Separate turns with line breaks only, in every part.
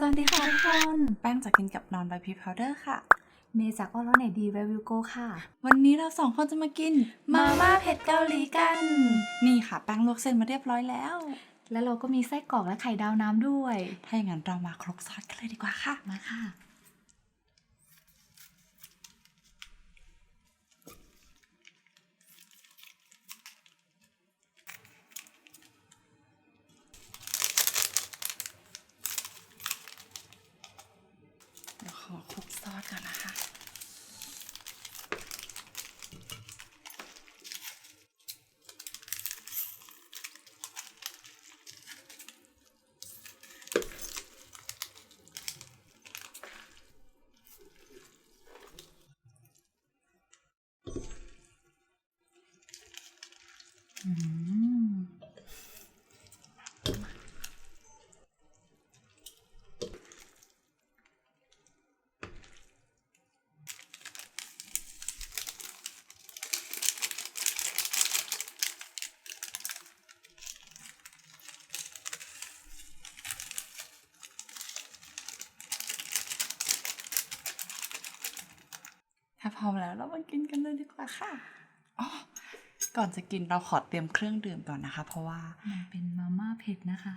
สวัสดีค่ะทุกคน
แป้งจากกินกับนอนบายพีพาวเดอร์ค่ะ
เมย์จากออโรเนดีเววิวโกค่ะ
วันนี้เราสองคนจะมากิน
มาม่าเผ็ดเกาหลีกัน
นี่ค่ะแป้งลวกเส้นมาเรียบร้อยแล้ว
แล้วเราก็มีไส้กรอกและไข่ดาวน้ำด้วย
ถ้าอย่างนั้นเรามาครกซอสกันเลยดีกว่าค่ะ
มาค่ะ
เดี๋ยวขอคลุกซอสก่อนนะคะ
อืม
ถ้าพร้อมแล้วเรามากินกันเลยดีกว่าค่ะ ก่อนจะกินเราขอเตรียมเครื่องดื่มก่อนนะคะ เพราะว่า
มันเป็นมาม่าเผ็ดนะคะ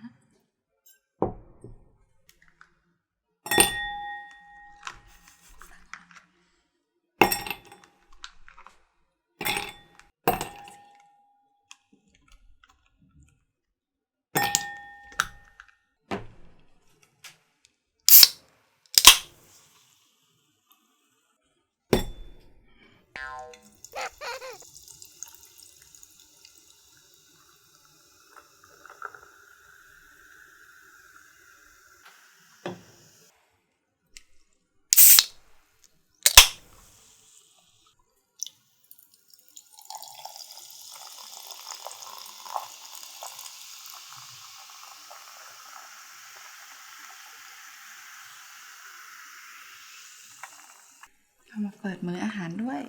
มาเปิดมื้ออาหารด้วย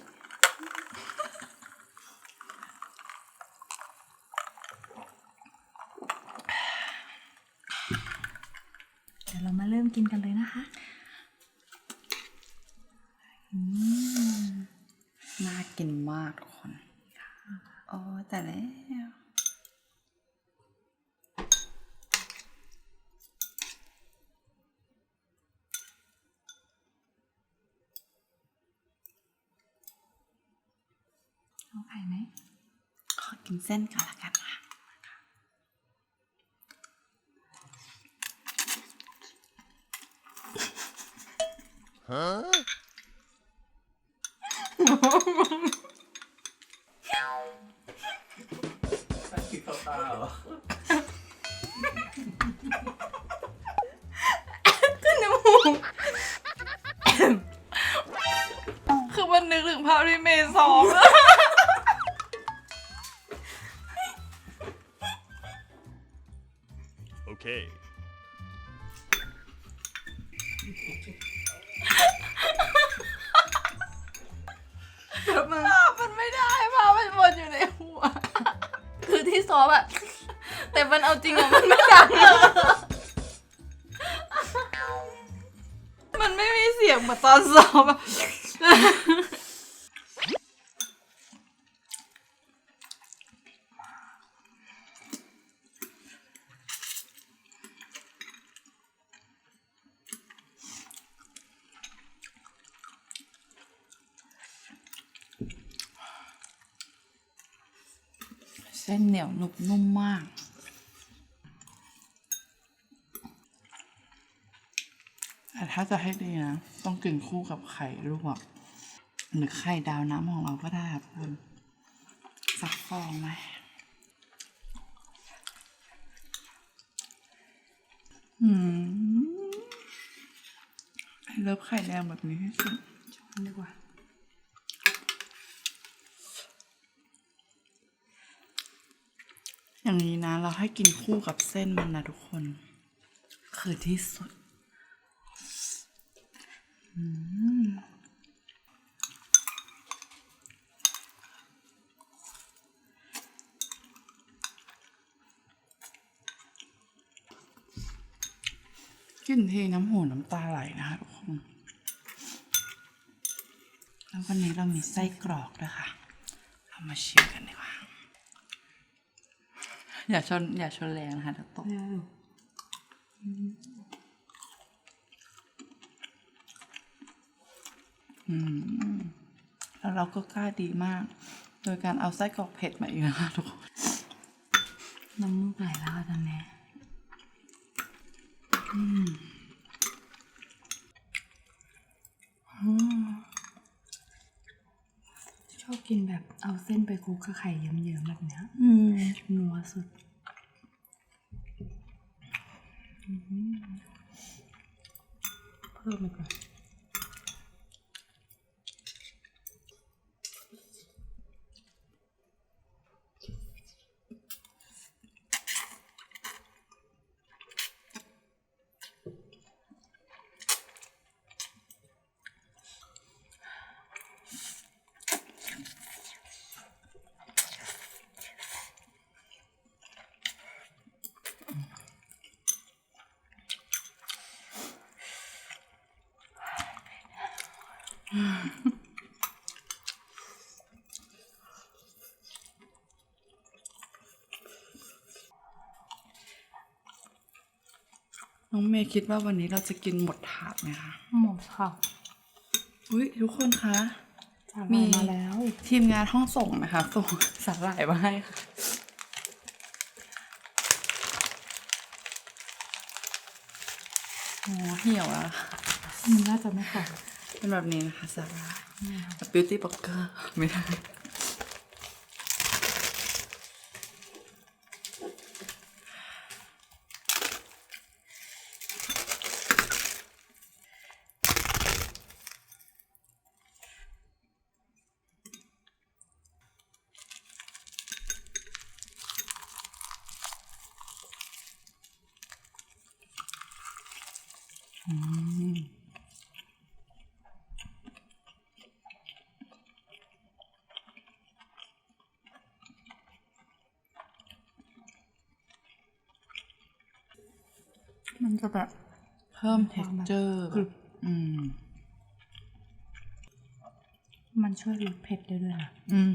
เดี๋ยวเรามาเริ่มกินกันเลยนะคะอืม
น่ากินมากทุกคนโอ้แต่แล้ว
เอาไข่ไหม
ขอ กินเส้นก่อนละกันค่ะ
กินข้าวเปล่าเหรอ
คือมันนึกถึงภาพที่เมย์ซ้อม
Okay.
ภาพมันไม่ได้ภาพมันวนอยู่ในหัว
คือที่ซ้อมอะแต่มันเอาจริงอะมันไม่ดัง
มันไม่มีเสียงเหมือนตอนซ้อมอะ ส้นเหนียวหนุบนุ่มมาก แต่ถ้าจะให้ดีนะ ต้องกินคู่กับไข่ลวก หรือไข่ดาวน้ำของเราก็ได้ครับคุณสักฟองไหมอืมเลิฟไข่แดงแบบนี้ที่สุด
ดีกว่า
อย่างนี้นะ เราให้กินคู่กับเส้นมันนะทุกคน คือที่สุดกลิ่นทีน้ำหูน้ำตาไหลนะคะทุกคนแล้ววันนี้เรามีไส้กรอกด้วยค่ะ เรามาชิมกันดีกว่า อย่าชน อย่าชนแรงนะคะเดี๋ยวตกอืมแล้วเราก็กล้าดีมาก โดยการเอาไส้กรอกเผ็ดมาอีกนะคะทุกคน
น้ำมูกไหลแล้วอะตอนนี้ ชอบกินแบบ เอาเส้นไปคลุกกับไข่เยิ้มๆแบบเนี้ย
อืม
นัวสุดเพิ่มไปก่อน
น้องเมย์คิดว่าวันนี้เราจะกินหมดถาดไหมคะ
หมดค่ะ
อุ้ยทุกคนคะ
สาห
มี
ร่ายมาแล้ว
ทีมงานห้องส่งนะคะส่งสาหร่ายมาให้ค่ะ โอ้เหี่ยวแล้วค่ะ
มันน่าจะไม่ขอ
เป็นแบบนี้นะคะสาหร่ายแบบ beauty blogger ไม่ได้ มันจะแบบเพิ่ม texture แบบอืม
มันช่วยลดเผ็ดได้ด้วยนะ
อืม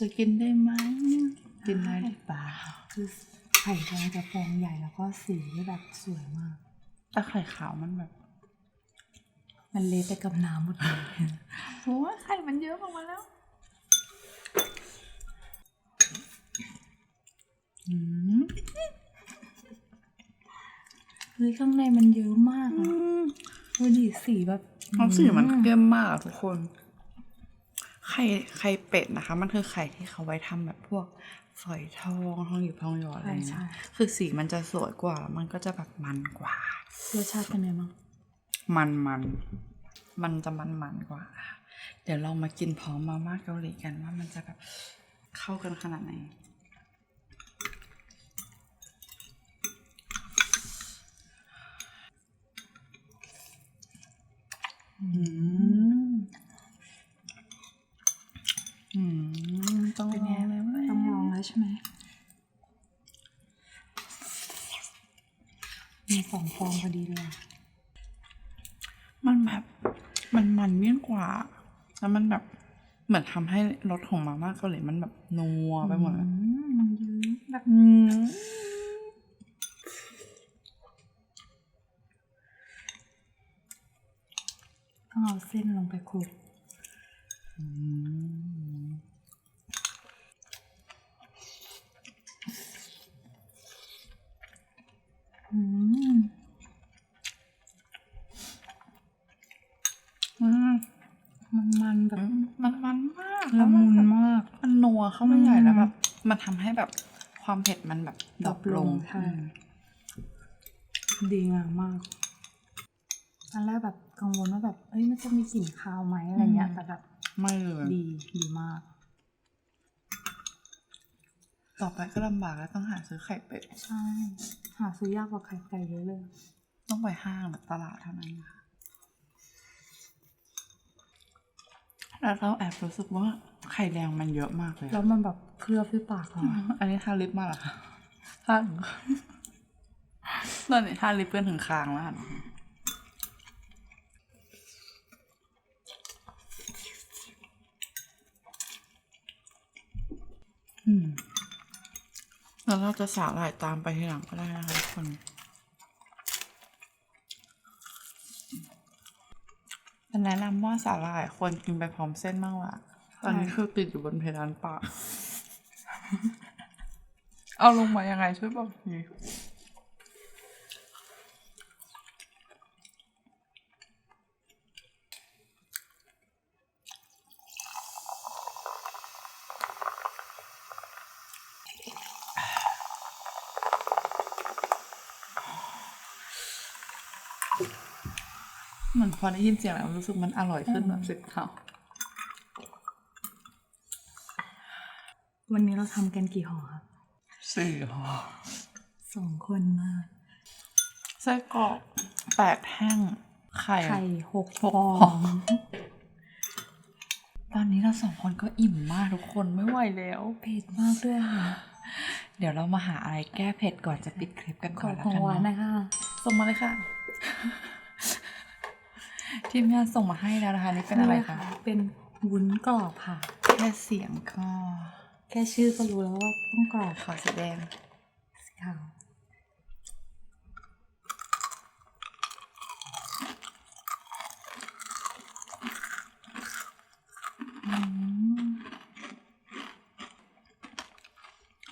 จะกินได้ไหมกินได้หรือเปล่า
คือไข่แดงจะฟองใหญ่แล้วก็สีแบบสวยมาก
แต่ไข่ขาวมันแบบ
มันเละไปกับน้ำหมดเลย
โอ้ยไข่มันเยอะออกมาแล้ว อืม
เฮ้ยข้างในมันเยอะมากอะดูดิสีแบบ
น้ำสีมันเข้มมากอะทุกคน ไข่ไข่เป็ดนะคะ มันคือไข่ที่เขาไว้ทำแบบพวกฝอยทองทองหยิบทองหยอดอะไร
ใช่
เงี้
ใช่
ยคือสีมันจะสวยกว่า มันก็จะแบบมันกว่า
รสชาติเป็นไงบ้าง
มันมันมันจะมันมันกว่า เดี๋ยวเรามากินพร้อมมาม่าเกาหลีกันว่ามันจะแบบเข้ากันขนาดไหน อืม อืม ต้อง
เป็นไง
ลองเลยเว้ย
ต้องลองแล้วใช่ไหมมี สองฟองพอดีเลยอะ
มันแบบมันมันเมี่ยงกว่า แล้วมันแบบเหมือนทำให้รสของมาม่าเกาหลีมันแบบนัวไปหมดเลย
อืมมันเยอะแบบ
อืม
ต้องเอาเส้นลงไปคลุก
อืม ม
มันมันๆแบบ
มันมันมาก
ละมุนมาก
มันนัวเข้าไปใหญ่
อืม
แล้วแบบมันทำให้แบบความเผ็ดมันแบบดรอปลง
ดรอปลงใช่ดีงามมากตอนแรกแบบกังวลว่าแบบ เอ้ยมันจะมีกลิ่นคาวไหมอะไรเงี้ยแต่แบบ
ไม่เลย
ดีดีมาก
ต่อไปก็ลำบากแล้วต้องหาซื้อไข่เป็ด
ใช่ หาซื้อยากกว่าไข่ไก่เยอะเลย
ต้องไปห้างหรือตลาดเท่านั้นนะคะ แล้วเราแอบรู้สึกว่าไข่แดงมันเยอะมากเลยอะ
แล้วมันแบบเคลือบที่ปากเราอะ
อันนี้ทาลิปมาเหรอคะทาถึงตอนนี้ทาลิปเกินถึงคางแล้วค่ะอืมแล้วเราจะสาหร่ายตามไปทีหลังก็ได้นะคะทุกคน แต่แนะนำว่าสาหร่ายควรกินไปพร้อมเส้นมากกว่าตอนนี้คือติดอยู่บนเพดานปาก เอาลงมายังไงช่วยบอกที เหมือนพอได้ยินเสียงแล้วรู้สึกมันอร่อยขึ้นแบบสิบเท่า
วันนี้เราทำกันกี่ห่อครับ
สี่ห่อ
สองคนมาก
ไส้กรอกแปดแห้งไข่
ไข่หก
หก
ฟอ
ฟองงตอนนี้เราสองคนก็อิ่มมากทุกคนไม่ไหวแล้ว
เผ็ดมากด้วยค่ะ
เดี๋ยวเรามาหาอะไรแก้เผ็ดก่อนจะปิดคลิปกัน
ข
ก่อ
อน
แล้ว
ของ
กัน
หวาน
เนาะ
นะคะ
ส่งมาเลยค่ะ ทีมงานส่งมาให้แล้วนะคะนี่เป็นอะไรคะ
เป็นวุ้นกรอบค่ะ
แค่เสียงก็
แค่ชื่อก็รู้แล้วว่าต้องกรอบ
ขอสีแดง
สีขาว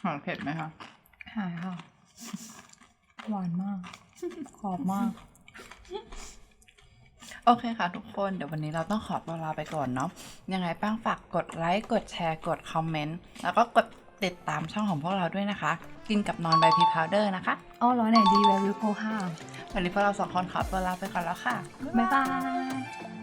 หอมเผ็ดไหมคะ
หายค่ะ หวานมากกรอบมาก
โอเคค่ะทุกคนเดี๋ยววันนี้เราต้องขอตัวลาไปก่อนเนาะยังไงแป้งฝากกดไลค์กดแชร์กดคอมเมนต์แล้วก็กดติดตามช่องของพวกเราด้วยนะคะ กินกับนอนใบพีพาวเดอร์นะคะ
เอาร้อยไหนดีแวร์วิวโกค่ะ
วันนี้พวกเราสองคนขอตัวลาไปก่อนแล้วค่ะ
บ๊ายบาย